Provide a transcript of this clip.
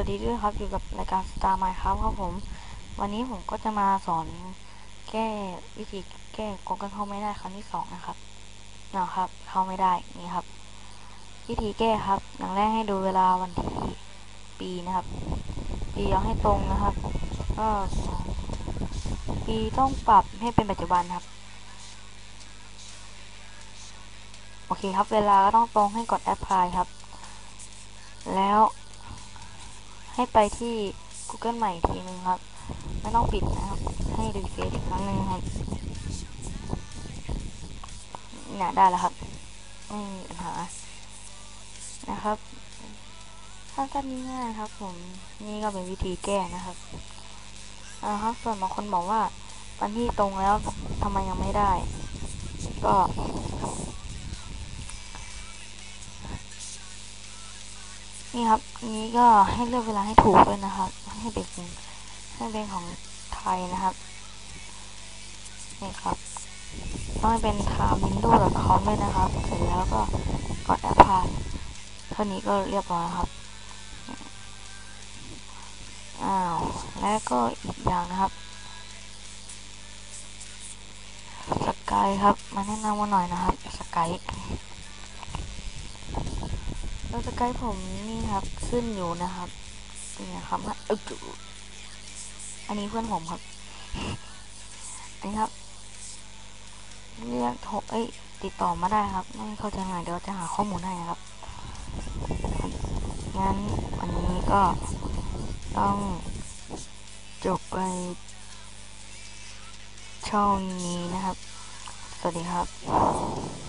วัสดีด้วยครับอยู่กับรายการ Star m i n e ครับครับผม วันนี้ผมก็จะมาสอนแก้วิธีแก้กกันเข้าไม่ได้ครั้งที่สองนะครับนะครับ เข้าไม่ได้นี่ครับ วิธีแก้ครับอย่างแรกให้ดูเวลาวันที่ปีนะครับ ปีเอาให้ตรงนะครับก็ปีต้องปรับให้เป็นปัจจุบันครับ โอเคครับเวลาก็ต้องตรงให้กด apply ครับ แล้ว ให้ไปที่ Google ใหม่อีกทีนึงครับ ไม่ต้องปิดนะครับ ให้รีเฟรชอีกครั้งหนึ่งครับเนี่ยได้แล้วครับ ไม่มีปัญหา นะครับถ้าสั้นง่ายครับ ผม นี่ก็เป็นวิธีแก้นะครับอ่าครับ ส่วนบางคนบอกว่าวันที่ตรงแล้วทำไมยังไม่ได้ ก็ นี่ครับอันนี้ก็ให้เลือกเวลาให้ถูกด้วยนะครับ ให้เป็นให้เป็นของไทยนะครับ นี่ครับ ต้องให้เป็น timeWindows.com ด้วยนะครับ เสร็จแล้วก็กด apply เท่านี้ก็เรียบร้อยครับ อ้าว แล้วก็อีกอย่างนะครับสกายครับ มาแนะนำมาหน่อยนะครับสกาย แล้วสกายผมนี่ครับขึ้นอยู่นะครับเนี่นะครับเอออันนี้เพื่อนผมครับอันนี้ครับ เรียกโทรเอ้ยติดต่อมาได้ครับ ไม่เข้าใจไงเดี๋ยวจะหาข้อมูลให้ครับงั้นวันนี้ก็ต้องจบไปช่องนี้นะครับ สวัสดีครับ